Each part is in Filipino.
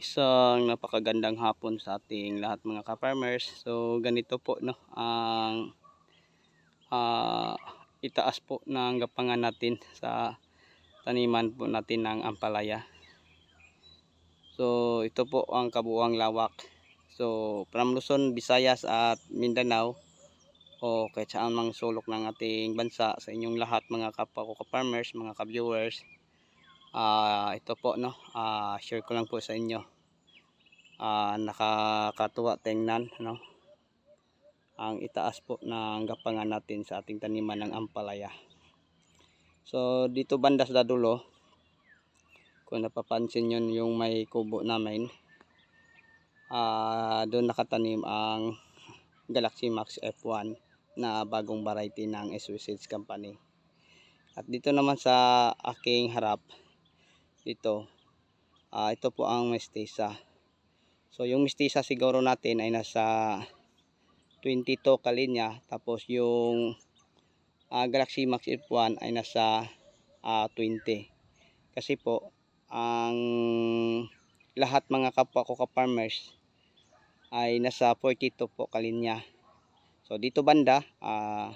Isang napakagandang hapon sa ating lahat mga ka-farmers. So ganito po no ang ah, itaas po ng gapangan natin sa taniman po natin ng ampalaya. So ito po ang kabuuang lawak. So from Luzon, Visayas at Mindanao o kahit saan mang sulok ng ating bansa sa inyong lahat mga kapwa ko ka-farmers, mga ka-viewers. Ah, ito po no, ah, share ko lang po sa inyo. Ah, nakakatuwa tingnan no. Ang itaas po ng gapangan natin sa ating taniman ng ampalaya. So dito banda sa dulo, kung napapansin nyo yung may kubo namin, ah doon nakatanim ang Galaxy Max F1 na bagong variety ng SW Seeds Company. At dito naman sa aking harap, ito, ah ito po ang mestiza. So yung mestiza siguro natin ay nasa 22 kalinya, tapos yung ah, Galaxy Max F1 ay nasa ah, 20. Kasi po, ang lahat mga kapwa ko ka-farmers ay nasa 42 po kalinya. So dito banda, ah,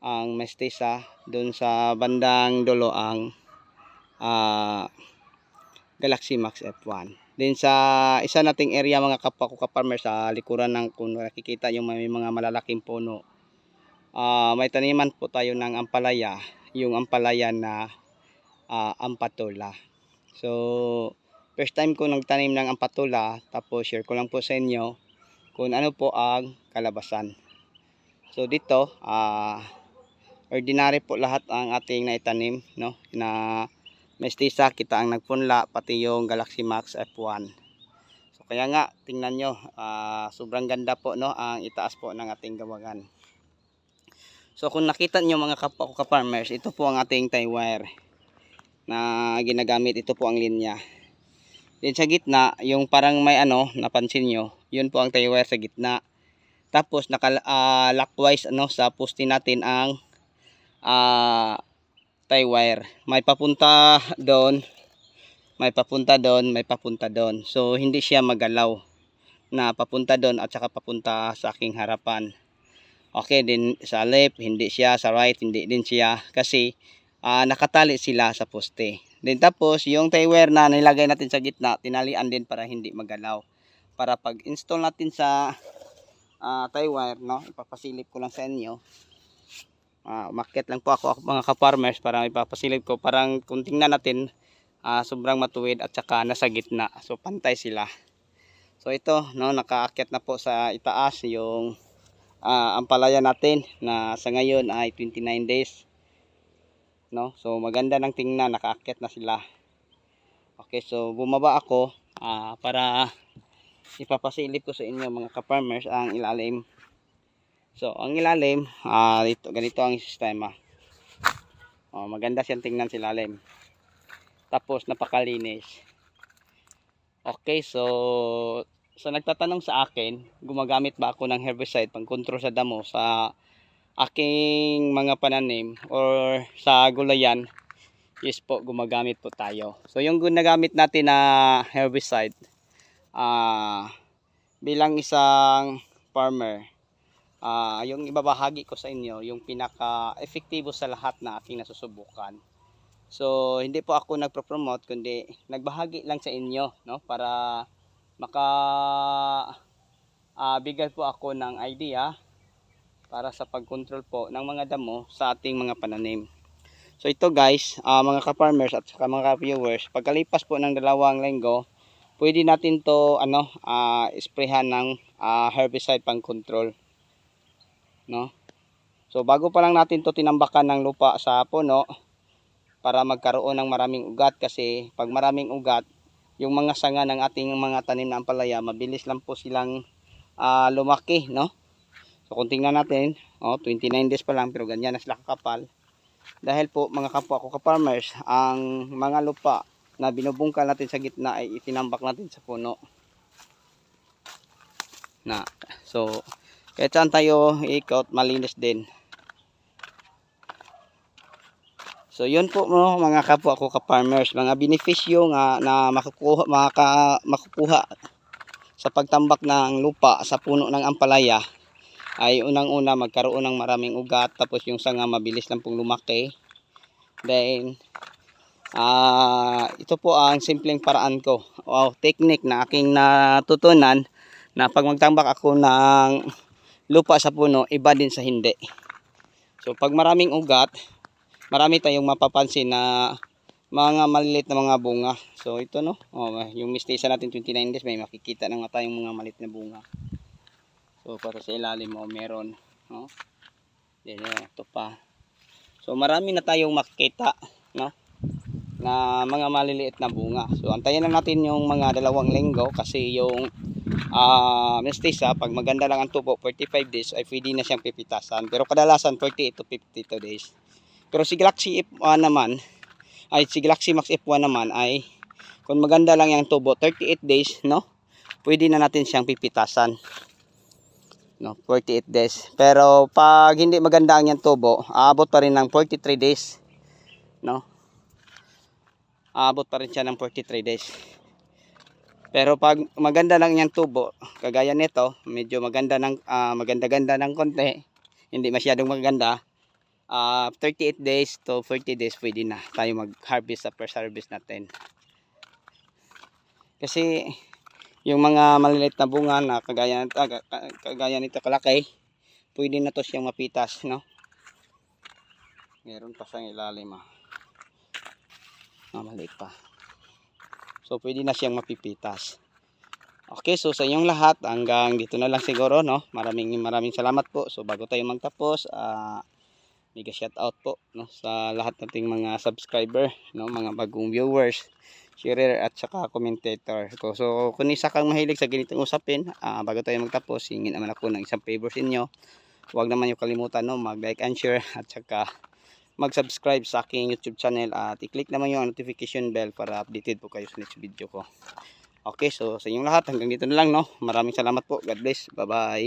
ang mestiza, doon sa bandang dulo ang ah, Galaxy Max F1. Then sa isa nating area mga kapwa ko ka-farmers sa likuran ng kung nakikita yung may mga malalaking puno. Ah, may taniman po tayo ng ampalaya, yung ampalaya na ah, ampatula. So first time ko nagtanim ng ampatula, tapos share ko lang po sa inyo kung ano po ang kalabasan. So dito, ah ordinary po lahat ang ating naitanim, no? Na mestiza kita ang nagpunla pati yung Galaxy Max F1. So kaya nga tingnan nyo, ah, sobrang ganda po no ang itaas po ng ating gawagan. So kung nakita nyo mga ko ka-farmers, ito po ang ating tie wire na ginagamit. Ito po ang linya. Then sa gitna, yung parang may ano, napansin nyo, yun po ang tie wire sa gitna. Tapos naka ah, lockwise ano sa poste natin ang ah tie wire. May papunta doon, may papunta doon, may papunta doon. So hindi siya magalaw na papunta doon at saka papunta sa aking harapan. Okay, din sa left, hindi siya, sa right, hindi din siya kasi ah, nakatali sila sa poste. Then tapos yung tie wire na nilagay natin sa gitna, tinalian din para hindi magalaw. Para pag install natin sa ah, tie wire, no, ipapasilip ko lang sa inyo. Ah, umakyat lang po ako, mga ka-farmers para ipapasilip ko. Parang kung tingnan natin, ah, sobrang matuwid at saka nasa gitna. So pantay sila. So ito, no, nakaakyat na po sa itaas yung ah, ampalaya natin na sa ngayon ay 29 days. No? So maganda ng tingnan, nakaakyat na sila. Okay, so bumaba ako ah, para ipapasilip ko sa inyo mga ka-farmers ang ilalim. So, ang ilalim, ah, dito, ganito ang sistema. Oh, maganda siyang tingnan sa ilalim. Tapos napakalinis. Okay, so sa nagtatanong sa akin, gumagamit ba ako ng herbicide pang control sa damo sa aking mga pananim or sa gulayan? Yes po, gumagamit po tayo. So yung ginagamit natin na herbicide, ah bilang isang farmer, ah yung ibabahagi ko sa inyo, yung pinaka-efektibo sa lahat na aking nasusubukan. So, hindi po ako nagpro-promote, kundi nagbahagi lang sa inyo, no? Para maka ah, bigay po ako ng idea para sa pag-control po ng mga damo sa ating mga pananim. So ito guys, ah, mga ka-farmers at saka mga viewers, pagkalipas po ng dalawang linggo, pwede natin to ano, ah, sprayhan ng ah, herbicide pang control. No? So bago pa lang natin to tinambakan ng lupa sa puno para magkaroon ng maraming ugat kasi pag maraming ugat, yung mga sanga ng ating mga tanim na ampalaya, mabilis lang po silang ah, lumaki, no? So kung tingnan natin, oh, 29 days pa lang pero ganyan na sila kakapal. Dahil po mga kapwa ko ka-farmers, ang mga lupa na binubungkal natin sa gitna ay itinambak natin sa puno. Na, so kahit saan tayo ikot, malinis din. So yun po no, mga kapwa ko ka-farmers, mga benepisyo nga na makukuha, maka, makukuha sa pagtambak ng lupa sa puno ng ampalaya ay unang-una magkaroon ng maraming ugat tapos yung sanga mabilis lang pong lumaki. Then ah ito po ang simpleng paraan ko o technique na aking natutunan na pag magtambak ako ng lupa sa puno, iba din sa hindi. So pag maraming ugat, marami tayong mapapansin na mga maliliit na mga bunga. So ito no, oh, yung mistisa natin 29 days, may makikita na nga tayong mga maliit na bunga. So para sa ilalim mo meron, no? Then oh, ito pa. So marami na tayong makikita, no? Na mga maliliit na bunga. So antayin lang natin yung mga dalawang linggo kasi yung ah mestiza pag maganda lang ang tubo 45 days ay pwede na siyang pipitasan. Pero kadalasan 48 to 52 days. Pero si Galaxy F1 naman, ay si Galaxy Max F1 naman ay kung maganda lang yung tubo, 38 days, no? Pwede na natin siyang pipitasan. No, 48 days. Pero pag hindi maganda ang yung tubo, aabot pa rin ng 43 days. No? Aabot pa rin siya ng 43 days. Pero pag maganda lang yung tubo, kagaya nito, medyo maganda ng ah, maganda-ganda ng konti, hindi masyadong maganda, ah 38 days to 40 days pwede na tayo mag-harvest sa first harvest natin. Kasi yung mga maliliit na bunga na kagaya nito, ka- ka- kagaya nito kalaki, pwede na to siyang mapitas, no? Meron pa sa ilalim ah. Ah, maliit pa. So pwede na siyang mapipitas. Okay, so sa inyong lahat, hanggang dito na lang siguro, no? Maraming maraming salamat po. So bago tayo magtapos, ah mega shout out po no sa lahat nating mga subscriber no mga bagong viewers sharer at saka commentator ko so kung isa kang mahilig sa ganitong usapin ah, bago tayo magtapos hingin naman ako ng isang favor sa inyo huwag naman yung kalimutan no mag like and share at saka mag subscribe sa aking youtube channel at i-click naman yung notification bell para updated po kayo sa next video ko. Okay so sa inyong lahat hanggang dito na lang no? Maraming salamat po. God bless. Bye bye